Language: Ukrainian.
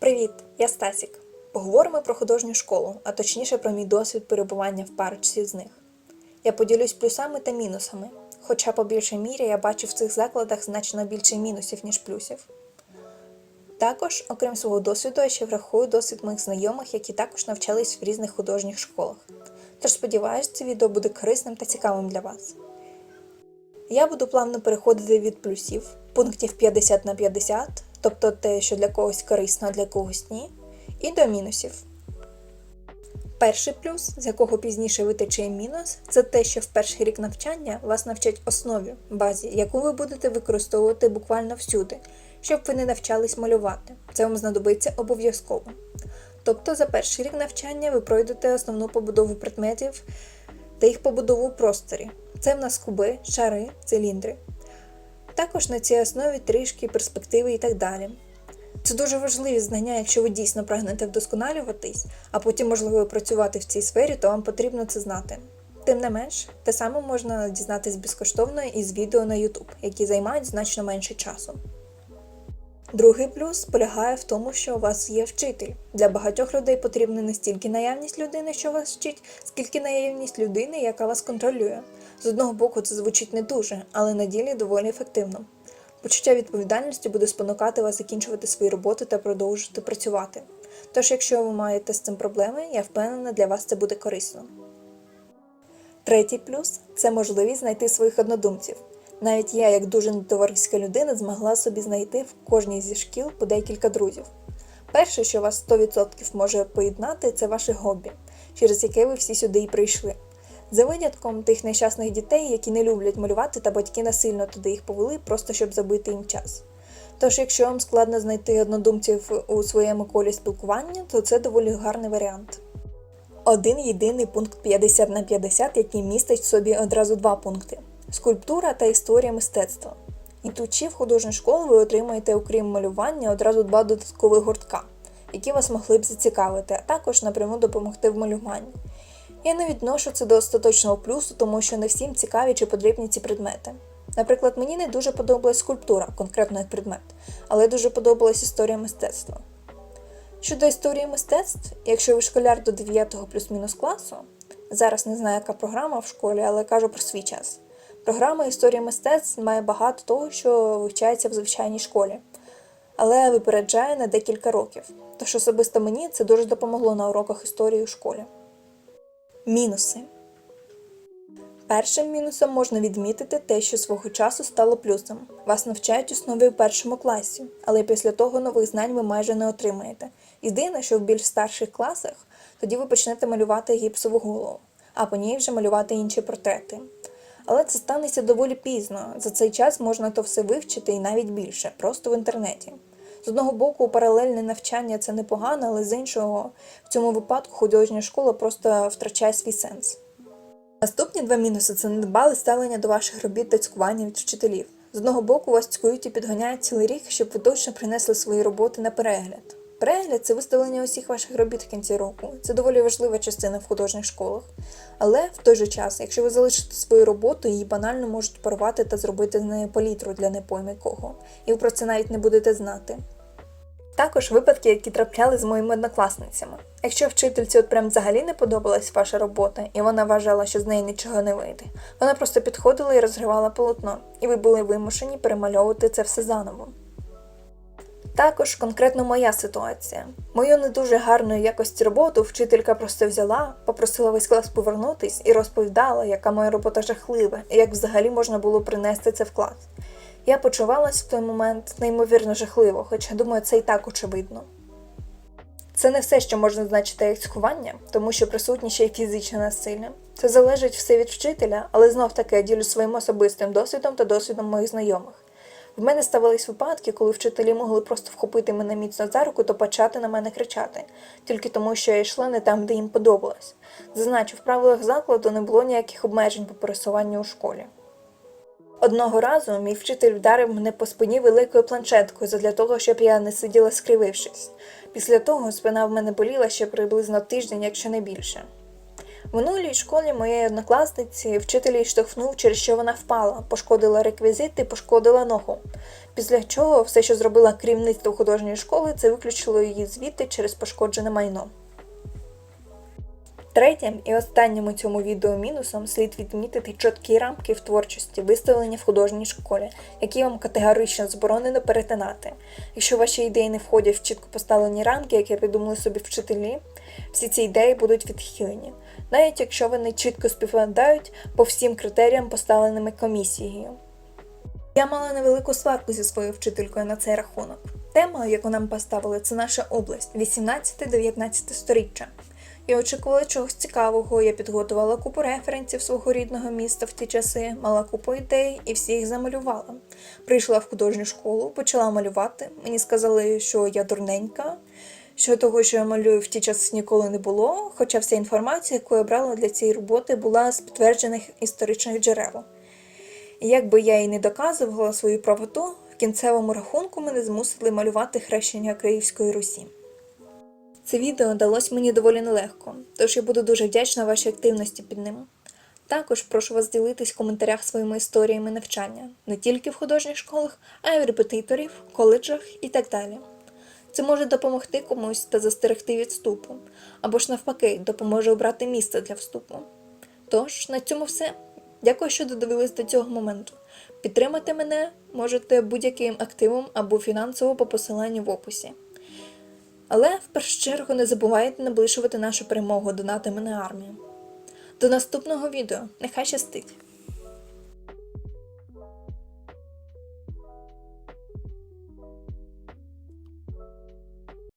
Привіт, я Стасік. Поговоримо про художню школу, а точніше про мій досвід перебування в парочці з них. Я поділюсь плюсами та мінусами, хоча по більшій мірі я бачу в цих закладах значно більше мінусів, ніж плюсів. Також, окрім свого досвіду, я ще врахую досвід моїх знайомих, які також навчались в різних художніх школах. Тож сподіваюсь, це відео буде корисним та цікавим для вас. Я буду плавно переходити від плюсів, пунктів 50 на 50, тобто те, що для когось корисно, а для когось ні, і до мінусів. Перший плюс, з якого пізніше витече мінус, це те, що в перший рік навчання вас навчать основі, базі, яку ви будете використовувати буквально всюди, щоб ви не навчались малювати. Це вам знадобиться обов'язково. Тобто за перший рік навчання ви пройдете основну побудову предметів та їх побудову у просторі. Це в нас куби, шари, циліндри. Також на цій основі трішки перспективи і так далі. Це дуже важливі знання, якщо ви дійсно прагнете вдосконалюватись, а потім, можливо, працювати в цій сфері, то вам потрібно це знати. Тим не менш, те саме можна дізнатись безкоштовно із відео на YouTube, які займають значно менше часу. Другий плюс полягає в тому, що у вас є вчитель. Для багатьох людей потрібна не стільки наявність людини, що вас вчить, скільки наявність людини, яка вас контролює. З одного боку, це звучить не дуже, але на ділі доволі ефективно. Почуття відповідальності буде спонукати вас закінчувати свої роботи та продовжувати працювати. Тож, якщо ви маєте з цим проблеми, я впевнена, для вас це буде корисно. Третій плюс це можливість знайти своїх однодумців. Навіть я, як дуже нетовариська людина, змогла собі знайти в кожній зі шкіл по декілька друзів. Перше, що вас 100% може поєднати, це ваше хобі, через яке ви всі сюди і прийшли. За винятком тих нещасних дітей, які не люблять малювати, та батьки насильно туди їх повели, просто щоб забити їм час. Тож, якщо вам складно знайти однодумців у своєму колі спілкування, то це доволі гарний варіант. Один єдиний пункт 50 на 50, який містить в собі одразу два пункти: скульптура та історія мистецтва. Ідучи в художню школу, ви отримаєте, окрім малювання, одразу два додаткових гуртка, які вас могли б зацікавити, а також напряму допомогти в малюванні. Я не відношу це до остаточного плюсу, тому що не всім цікаві чи потрібні ці предмети. Наприклад, мені не дуже подобалась скульптура, конкретно як предмет, але дуже подобалась історія мистецтва. Щодо історії мистецтв, якщо ви школяр до 9 плюс-мінус класу, зараз не знаю, яка програма в школі, але кажу про свій час. Програма історії мистецтв має багато того, що вивчається в звичайній школі, але випереджає на декілька років. Тож особисто мені це дуже допомогло на уроках історії у школі. Мінуси. Першим мінусом можна відмітити те, що свого часу стало плюсом. Вас навчають основі у першому класі, але після того нових знань ви майже не отримаєте. Єдине, що в більш старших класах тоді ви почнете малювати гіпсову голову, а по ній вже малювати інші портрети. Але це станеться доволі пізно. За цей час можна то все вивчити і навіть більше, просто в інтернеті. З одного боку, паралельне навчання це непогано, але з іншого, в цьому випадку художня школа просто втрачає свій сенс. Наступні два мінуси це недбале ставлення до ваших робіт та цькування від вчителів. З одного боку, вас цькують і підганяють цілий рік, щоб ви точно принесли свої роботи на перегляд. Перегляд це виставлення усіх ваших робіт в кінці року. Це доволі важлива частина в художніх школах. Але в той же час, якщо ви залишите свою роботу, її банально можуть порвати та зробити з нею палітру для не пойми кого, і ви про це навіть не будете знати. Також випадки, які трапляли з моїми однокласницями. Якщо вчительці от прям взагалі не подобалась ваша робота, і вона вважала, що з неї нічого не вийде, вона просто підходила і розгривала полотно, і ви були вимушені перемальовувати це все заново. Також конкретно моя ситуація. Мою не дуже гарної якості роботу вчителька просто взяла, попросила весь клас повернутись і розповідала, яка моя робота жахлива, і як взагалі можна було принести це в клас. Я почувалась в той момент неймовірно жахливо, хоча думаю, це і так очевидно. Це не все, що можна значити як цькування, тому що присутнє ще й фізичне насилля. Це залежить все від вчителя, але знов таки я ділю своїм особистим досвідом та досвідом моїх знайомих. В мене ставались випадки, коли вчителі могли просто вхопити мене міцно за руку та почати на мене кричати, тільки тому, що я йшла не там, де їм подобалось. Зазначу, в правилах закладу не було ніяких обмежень по пересуванню у школі. Одного разу мій вчитель вдарив мене по спині великою планшеткою задля того, щоб я не сиділа скривившись. Після того спина в мене боліла ще приблизно тиждень, якщо не більше. Минулій школі моєї однокласниці вчитель штовхнув, через що вона впала, пошкодила реквізити, пошкодила ногу. Після чого все, що зробила керівництво художньої школи, це виключило її звідти через пошкоджене майно. Третім і останнім у цьому відео мінусом слід відмітити чіткі рамки в творчості, виставлені в художній школі, які вам категорично заборонено перетинати. Якщо ваші ідеї не входять в чітко поставлені рамки, які придумали собі вчителі, всі ці ідеї будуть відхилені, навіть якщо вони чітко співпадають по всім критеріям, поставленими комісією. Я мала невелику сварку зі своєю вчителькою на цей рахунок. Тема, яку нам поставили, це наша область 18-19 сторіччя. Я очікувала чогось цікавого, я підготувала купу референсів свого рідного міста в ті часи, мала купу ідей і всі їх замалювала. Прийшла в художню школу, почала малювати. Мені сказали, що я дурненька, що того, що я малюю в ті часи ніколи не було, хоча вся інформація, яку я брала для цієї роботи, була з підтверджених історичних джерел. І як би я і не доказувала свою правоту, в кінцевому рахунку мене змусили малювати хрещення Київської Русі. Це відео далось мені доволі нелегко, тож я буду дуже вдячна вашій активності під ним. Також прошу вас ділитись в коментарях своїми історіями навчання не тільки в художніх школах, а й в репетиторів, коледжах і так далі. Це може допомогти комусь та застерегти від вступу, або ж навпаки, допоможе обрати місце для вступу. Тож, на цьому все. Дякую, що додивились до цього моменту. Підтримати мене можете будь-яким активом або фінансово по посиланню в описі. Але в першу чергу не забувайте наближувати нашу перемогу донатами на армію. До наступного відео. Нехай щастить!